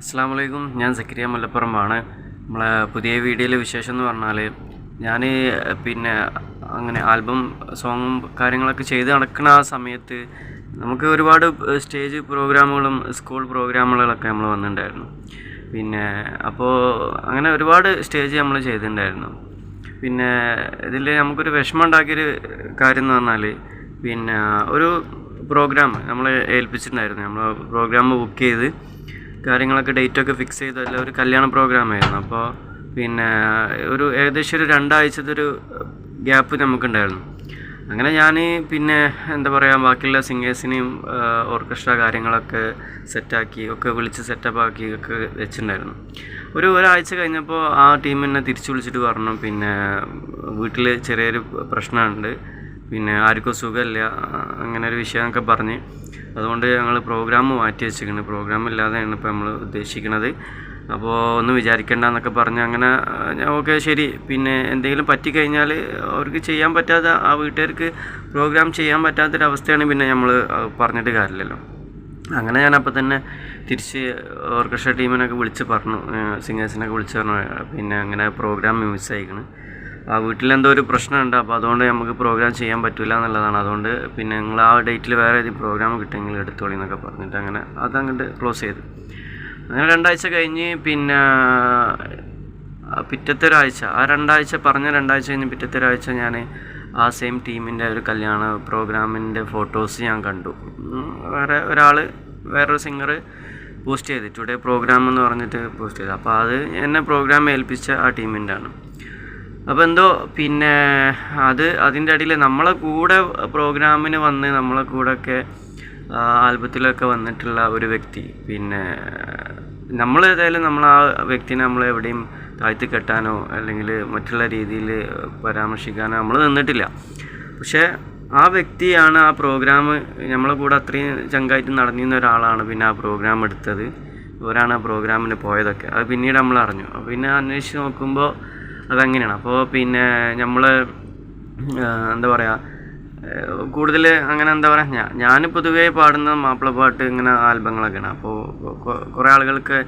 അസ്സാം വലൈക്കും ഞാൻ സക്കിരിയ മുല്ലപ്പുറമാണ് നമ്മളെ പുതിയ വീഡിയോയിലെ വിശേഷം എന്ന് പറഞ്ഞാൽ ഞാൻ പിന്നെ അങ്ങനെ ആൽബം സോങ്ങും കാര്യങ്ങളൊക്കെ ചെയ്ത് നടക്കുന്ന ആ സമയത്ത് നമുക്ക് ഒരുപാട് സ്റ്റേജ് പ്രോഗ്രാമുകളും സ്കൂൾ പ്രോഗ്രാമുകളൊക്കെ നമ്മൾ വന്നിട്ടുണ്ടായിരുന്നു. പിന്നെ അപ്പോൾ അങ്ങനെ ഒരുപാട് സ്റ്റേജ് നമ്മൾ ചെയ്തിട്ടുണ്ടായിരുന്നു. പിന്നെ ഇതിൽ നമുക്കൊരു വിഷമം ഉണ്ടാക്കിയൊരു കാര്യം എന്ന് പറഞ്ഞാൽ പിന്നെ ഒരു പ്രോഗ്രാം നമ്മൾ ഏൽപ്പിച്ചിട്ടുണ്ടായിരുന്നു. നമ്മൾ പ്രോഗ്രാം ബുക്ക് ചെയ്ത് കാര്യങ്ങളൊക്കെ ഡേറ്റൊക്കെ ഫിക്സ് ചെയ്ത് ഒരു കല്യാണ പ്രോഗ്രാമായിരുന്നു അപ്പോൾ പിന്നെ ഒരു ഏകദേശം ഒരു രണ്ടാഴ്ചത്തെ ഒരു ഗ്യാപ്പ് നമുക്കുണ്ടായിരുന്നു. അങ്ങനെ ഞാൻ പിന്നെ എന്താ പറയുക ബാക്കിയുള്ള സിംഗേഴ്സിനെയും ഓർക്കസ്ട്ര കാര്യങ്ങളൊക്കെ സെറ്റാക്കി ഒക്കെ വിളിച്ച് സെറ്റപ്പ് ആക്കി ഒക്കെ വെച്ചിട്ടുണ്ടായിരുന്നു. ഒരു ഒരാഴ്ച കഴിഞ്ഞപ്പോൾ ആ ടീം എന്നെ തിരിച്ചു വിളിച്ചിട്ട് പറഞ്ഞു പിന്നെ വീട്ടിൽ ചെറിയൊരു പ്രശ്നമുണ്ട്. പിന്നെ ആർക്കും സുഖമില്ല അങ്ങനെ ഒരു വിഷയമൊക്കെ പറഞ്ഞ്. അതുകൊണ്ട് ഞങ്ങൾ പ്രോഗ്രാം മാറ്റി വെച്ചിരിക്കുന്നത് പ്രോഗ്രാം ഇല്ലാതെയാണ് ഇപ്പോൾ നമ്മൾ ഉദ്ദേശിക്കുന്നത്. അപ്പോൾ ഒന്ന് വിചാരിക്കേണ്ട എന്നൊക്കെ പറഞ്ഞ് അങ്ങനെ ഓക്കെ ശരി. പിന്നെ എന്തെങ്കിലും പറ്റിക്കഴിഞ്ഞാൽ അവർക്ക് ചെയ്യാൻ പറ്റാതെ ആ വീട്ടുകാർക്ക് പ്രോഗ്രാം ചെയ്യാൻ പറ്റാത്തൊരവസ്ഥയാണ് പിന്നെ നമ്മൾ പറഞ്ഞിട്ട് കാര്യമില്ലല്ലോ. അങ്ങനെ ഞാൻ അപ്പോൾ തന്നെ തിരിച്ച് ഓർക്കസ്ട്ര ടീമിനൊക്കെ വിളിച്ച് പറഞ്ഞു സിംഗേഴ്സിനൊക്കെ വിളിച്ച് പറഞ്ഞു. പിന്നെ അങ്ങനെ പ്രോഗ്രാം മിസ് ആയിക്കണ്. വീട്ടിലെന്തോ ഒരു പ്രശ്നമുണ്ട്. അപ്പോൾ അതുകൊണ്ട് നമുക്ക് പ്രോഗ്രാം ചെയ്യാൻ പറ്റില്ല എന്നുള്ളതാണ്. അതുകൊണ്ട് പിന്നെ നിങ്ങൾ ആ ഡേറ്റിൽ വേറെ ഏതെങ്കിലും പ്രോഗ്രാം കിട്ടുമെങ്കിൽ എടുത്തോളി എന്നൊക്കെ പറഞ്ഞിട്ട് അങ്ങനെ അതങ്ങോട്ട് ക്ലോസ് ചെയ്തു. അങ്ങനെ രണ്ടാഴ്ച കഴിഞ്ഞ് പിന്നെ പിറ്റത്തെ ഒരാഴ്ച ആ രണ്ടാഴ്ച പറഞ്ഞ രണ്ടാഴ്ച കഴിഞ്ഞ് പിറ്റത്തെ ഒരാഴ്ച ഞാൻ ആ സെയിം ടീമിന്റെ ഒരു കല്യാണ പ്രോഗ്രാമിന്റെ ഫോട്ടോസ് ഞാൻ കണ്ടു. വേറെ ഒരാൾ വേറൊരു സിംഗർ പോസ്റ്റ് ചെയ്ത് ടുഡേ പ്രോഗ്രാം എന്ന് പറഞ്ഞിട്ട് പോസ്റ്റ് ചെയ്തു. അപ്പോൾ അത് എന്നെ പ്രോഗ്രാം ഏൽപ്പിച്ച ആ ടീമിന്റെ ആണ്. അപ്പോൾ എന്തോ പിന്നെ അത് അതിന്റെ ഇടയിൽ നമ്മളെ കൂടെ പ്രോഗ്രാമിന് വന്ന് നമ്മളെ കൂടെ ഒക്കെ ആൽബത്തിലൊക്കെ വന്നിട്ടുള്ള ഒരു വ്യക്തി. പിന്നെ നമ്മൾ ഏതായാലും നമ്മൾ ആ വ്യക്തിനെ നമ്മൾ എവിടെയും താഴ്ത്തി കെട്ടാനോ അല്ലെങ്കിൽ മറ്റുള്ള രീതിയിൽ പരാമർശിക്കാനോ നമ്മൾ നിന്നിട്ടില്ല. പക്ഷേ ആ വ്യക്തിയാണ് ആ പ്രോഗ്രാം നമ്മളെ കൂടെ അത്രയും ചങ്കായിട്ട് നടന്നിരുന്ന ഒരാളാണ് പിന്നെ ആ പ്രോഗ്രാം എടുത്തത്. ഇവരാണ് ആ പ്രോഗ്രാമിന് പോയതൊക്കെ. അത് പിന്നീട് നമ്മൾ അറിഞ്ഞു. പിന്നെ അന്വേഷിച്ച് നോക്കുമ്പോൾ അതങ്ങനെയാണ്. അപ്പോൾ പിന്നെ നമ്മൾ എന്താ പറയുക കൂടുതൽ അങ്ങനെ എന്താ പറയുക ഞാൻ പൊതുവേ പാടുന്ന മാപ്പിളപ്പാട്ട് ഇങ്ങനെ ആൽബങ്ങളൊക്കെയാണ്. അപ്പോൾ കുറേ ആളുകൾക്ക്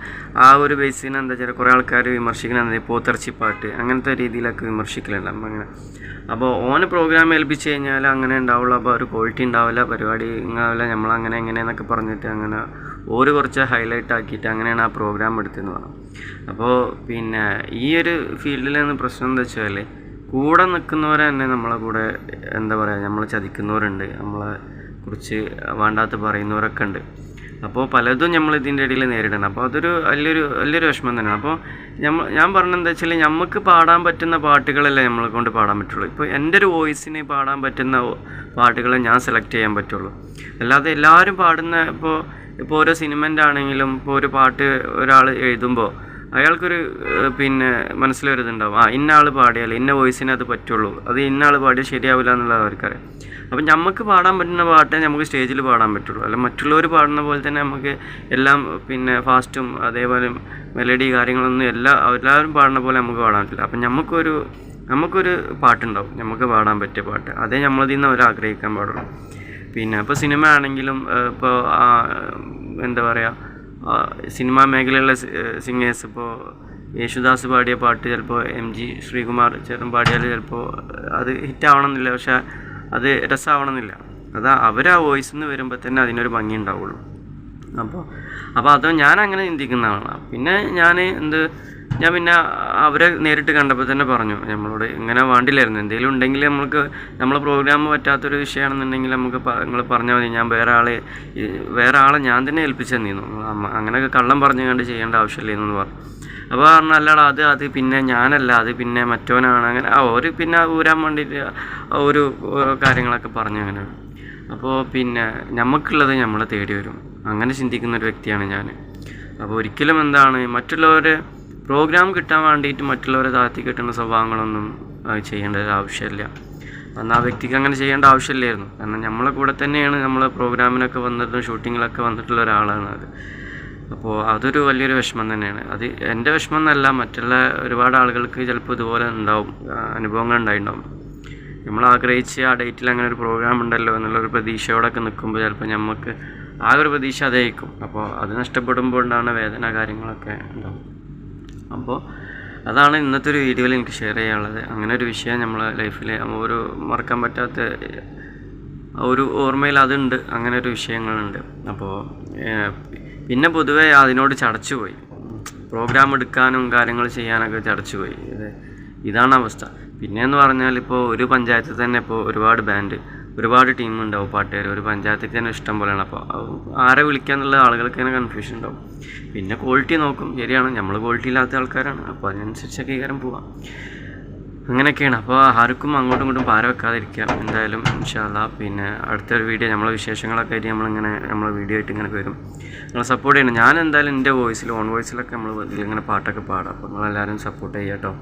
ആ ഒരു ബേസിന് എന്താ വെച്ചാൽ കുറേ ആൾക്കാർ വിമർശിക്കുന്ന എന്താ പോത്തിറച്ചി പാട്ട് അങ്ങനത്തെ രീതിയിലൊക്കെ വിമർശിക്കലുണ്ട്. അപ്പം അങ്ങനെ അപ്പോൾ ഓന് പ്രോഗ്രാം ഏൽപ്പിച്ച് കഴിഞ്ഞാൽ അങ്ങനെ ഉണ്ടാവുള്ളൂ അപ്പോൾ ഒരു ക്വാളിറ്റി ഉണ്ടാവില്ല പരിപാടി ഉണ്ടാവില്ല നമ്മളങ്ങനെ എങ്ങനെയെന്നൊക്കെ പറഞ്ഞിട്ട് അങ്ങനെ ഓര് കുറച്ച് ഹൈലൈറ്റ് ആക്കിയിട്ട് അങ്ങനെയാണ് ആ പ്രോഗ്രാം എടുത്തതെന്ന് പറഞ്ഞു. അപ്പോൾ പിന്നെ ഈ ഒരു ഫീൽഡിൽ നിന്ന് പ്രശ്നം എന്താ വെച്ചാൽ കൂടെ നിൽക്കുന്നവരെ തന്നെ നമ്മളെ കൂടെ എന്താ പറയുക നമ്മളെ ചതിക്കുന്നവരുണ്ട്. നമ്മളെ കുറിച്ച് വേണ്ടാത്ത പറയുന്നവരൊക്കെ ഉണ്ട്. അപ്പോൾ പലതും നമ്മൾ ഇതിന്റെ ഇടയിൽ നേരിടണം. അപ്പോൾ അതൊരു വലിയൊരു വലിയൊരു വിഷമം തന്നെയാണ്. അപ്പോൾ ഞമ്മ ഞാൻ പറഞ്ഞെന്താ വെച്ചാൽ നമുക്ക് പാടാൻ പറ്റുന്ന പാട്ടുകളല്ലേ നമ്മളെ കൊണ്ട് പാടാൻ പറ്റുള്ളൂ. ഇപ്പോൾ എന്റെ ഒരു വോയിസിന് പാടാൻ പറ്റുന്ന പാട്ടുകളെ ഞാൻ സെലക്ട് ചെയ്യാൻ പറ്റുള്ളൂ. അല്ലാതെ എല്ലാവരും പാടുന്ന ഇപ്പോൾ ഇപ്പോൾ ഓരോ സിനിമന്റെ ആണെങ്കിലും ഇപ്പോൾ ഒരു പാട്ട് ഒരാൾ എഴുതുമ്പോൾ അയാൾക്കൊരു പിന്നെ മനസ്സിലൊരിതുണ്ടാവും. ആ ഇന്ന ആൾ പാടിയാൽ ഇന്ന വോയിസിനെ അത് പറ്റുള്ളൂ. അത് ഇന്ന ആൾ പാടിയാൽ ശരിയാവില്ല എന്നുള്ളത് അവർക്കറിയാം. അപ്പം നമുക്ക് പാടാൻ പറ്റുന്ന പാട്ടേ നമുക്ക് സ്റ്റേജിൽ പാടാൻ പറ്റുള്ളൂ. അല്ല മറ്റുള്ളവർ പാടുന്ന പോലെ തന്നെ നമുക്ക് എല്ലാം പിന്നെ ഫാസ്റ്റും അതേപോലെ മെലഡി കാര്യങ്ങളൊന്നും എല്ലാ എല്ലാവരും പാടുന്ന പോലെ നമുക്ക് പാടാൻ പറ്റില്ല. അപ്പം നമുക്കൊരു നമുക്കൊരു പാട്ടുണ്ടാവും. നമുക്ക് പാടാൻ പറ്റിയ പാട്ട്. അതേ നമ്മളതിൽ നിന്ന് അവർ ആഗ്രഹിക്കാൻ പാടുള്ളൂ. പിന്നെ ഇപ്പോൾ സിനിമ ആണെങ്കിലും ഇപ്പോൾ എന്താ പറയുക സിനിമാ മേഖലയിലുള്ള സിംഗേഴ്സ് ഇപ്പോൾ യേശുദാസ് പാടിയ പാട്ട് ചിലപ്പോൾ എം ജി ശ്രീകുമാർ ചേട്ടൻ പാടിയാൽ ചിലപ്പോൾ അത് ഹിറ്റ് ആവണമെന്നില്ല പക്ഷെ അത് രസമാവണമെന്നില്ല അത് അവർ ആ വോയിസ് നിന്ന് വരുമ്പോൾ തന്നെ അതിനൊരു ഭംഗി ഉണ്ടാവുള്ളൂ. അപ്പോൾ അപ്പോൾ അത് ഞാൻ അങ്ങനെ ചിന്തിക്കുന്നതാണ്. പിന്നെ ഞാൻ എന്ത് ഞാൻ പിന്നെ അവരെ നേരിട്ട് കണ്ടപ്പോൾ തന്നെ പറഞ്ഞു നമ്മളോട് ഇങ്ങനെ വേണ്ടില്ലായിരുന്നു. എന്തെങ്കിലും ഉണ്ടെങ്കിൽ നമുക്ക് നമ്മളെ പ്രോഗ്രാം പറ്റാത്തൊരു വിഷയമാണെന്നുണ്ടെങ്കിൽ നമുക്ക് നിങ്ങൾ പറഞ്ഞാൽ മതി ഞാൻ വേറെ ആളെ വേറെ ആളെ ഞാൻ തന്നെ ഏൽപ്പിച്ചു തന്നിരുന്നു അങ്ങനെയൊക്കെ കള്ളം പറഞ്ഞു കണ്ട് ചെയ്യേണ്ട ആവശ്യമില്ലെന്നു പറഞ്ഞു. അപ്പോൾ പറഞ്ഞു അല്ലടാ അത് അത് പിന്നെ ഞാനല്ല അത് പിന്നെ മറ്റവനാണ് അങ്ങനെ ഒരു പിന്നെ ഊരാൻ വേണ്ടിയിട്ട് ഒരു കാര്യങ്ങളൊക്കെ പറഞ്ഞു അങ്ങനെ. അപ്പോൾ പിന്നെ നമുക്കുള്ളത് നമ്മളെ തേടി വരും. അങ്ങനെ ചിന്തിക്കുന്ന ഒരു വ്യക്തിയാണ് ഞാൻ അപ്പോൾ ഒരിക്കലും എന്താണ് മറ്റുള്ളവരെ പ്രോഗ്രാം കിട്ടാൻ വേണ്ടിയിട്ട് മറ്റുള്ളവരെ താഴ്ത്തി കിട്ടുന്ന സ്വഭാവങ്ങളൊന്നും ചെയ്യേണ്ട ഒരു ആവശ്യമില്ല. അന്ന് ആ വ്യക്തിക്ക് അങ്ങനെ ചെയ്യേണ്ട ആവശ്യമില്ലായിരുന്നു. കാരണം നമ്മളെ കൂടെ തന്നെയാണ് നമ്മൾ പ്രോഗ്രാമിനൊക്കെ വന്നിട്ടും ഷൂട്ടിങ്ങിലൊക്കെ വന്നിട്ടുള്ള ഒരാളാണ് അത്. അപ്പോൾ അതൊരു വലിയൊരു വിഷമം തന്നെയാണ്. അത് എന്റെ വിഷമം എന്നല്ല മറ്റുള്ള ഒരുപാട് ആളുകൾക്ക് ചിലപ്പോൾ ഇതുപോലെ ഉണ്ടാവും അനുഭവങ്ങൾ ഉണ്ടായിട്ടുണ്ടാവും. നമ്മൾ ആഗ്രഹിച്ച് ആ ഡേറ്റിൽ അങ്ങനെ ഒരു പ്രോഗ്രാം ഉണ്ടല്ലോ എന്നുള്ളൊരു പ്രതീക്ഷയോടൊക്കെ നിൽക്കുമ്പോൾ ചിലപ്പോൾ നമുക്ക് ആ ഒരു പ്രതീക്ഷ അതായിരിക്കും അപ്പോൾ അത് നഷ്ടപ്പെടുമ്പോൾ ഉണ്ടാകുന്ന വേദന കാര്യങ്ങളൊക്കെ ഉണ്ടാവും അപ്പോൾ അതാണ് ഇന്നത്തെ ഒരു വീഡിയോയിൽ എനിക്ക് ഷെയർ ചെയ്യാനുള്ളത്. അങ്ങനെ ഒരു വിഷയം നമ്മൾ ലൈഫിൽ ഒരു മറക്കാൻ പറ്റാത്ത ഒരു ഓർമ്മയിൽ അതുണ്ട് അങ്ങനെ ഒരു വിഷയങ്ങളുണ്ട്. അപ്പോൾ പിന്നെ പൊതുവേ അതിനോട് ചടച്ചു പോയി. പ്രോഗ്രാം എടുക്കാനും കാര്യങ്ങൾ ചെയ്യാനൊക്കെ ചടച്ചു പോയി. ഇതാണ് അവസ്ഥ. പിന്നെയെന്ന് പറഞ്ഞാൽ ഇപ്പോൾ ഒരു പഞ്ചായത്തിൽ തന്നെ ഇപ്പോൾ ഒരുപാട് ബാൻഡ് ഒരുപാട് ടീം ഉണ്ടാവും പാട്ടുകാർ ഒരു പഞ്ചായത്തിൽ തന്നെ ഇഷ്ടം പോലെയാണ്. അപ്പോൾ ആരെ വിളിക്കാന്നുള്ള ആളുകൾക്ക് തന്നെ കൺഫ്യൂഷൻ ഉണ്ടാവും. പിന്നെ ക്വാളിറ്റി നോക്കും. ശരിയാണ്. നമ്മൾ ക്വാളിറ്റി ഇല്ലാത്ത ആൾക്കാരാണ്. അപ്പോൾ അതിനനുസരിച്ചൊക്കെ കാരം പോവാം. അങ്ങനെയൊക്കെയാണ്. അപ്പോൾ ആർക്കും അങ്ങോട്ടും ഇങ്ങോട്ടും പാര വെക്കാതിരിക്കാം എന്തായാലും ഇൻഷാല്ല പിന്നെ അടുത്തൊരു വീഡിയോ നമ്മളെ വിശേഷങ്ങളൊക്കെ ആയിട്ട് നമ്മളിങ്ങനെ നമ്മളെ വീഡിയോ ആയിട്ട് ഇങ്ങനെ വരും. നിങ്ങൾ സപ്പോർട്ട് ചെയ്യണം. ഞാൻ എന്തായാലും എന്റെ വോയിസിൽ ഓൺ വോയിസിലൊക്കെ നമ്മൾ ഇങ്ങനെ പാട്ടൊക്കെ പാടാം. അപ്പോൾ നിങ്ങളെല്ലാവരും സപ്പോർട്ട് ചെയ്യാം കേട്ടോ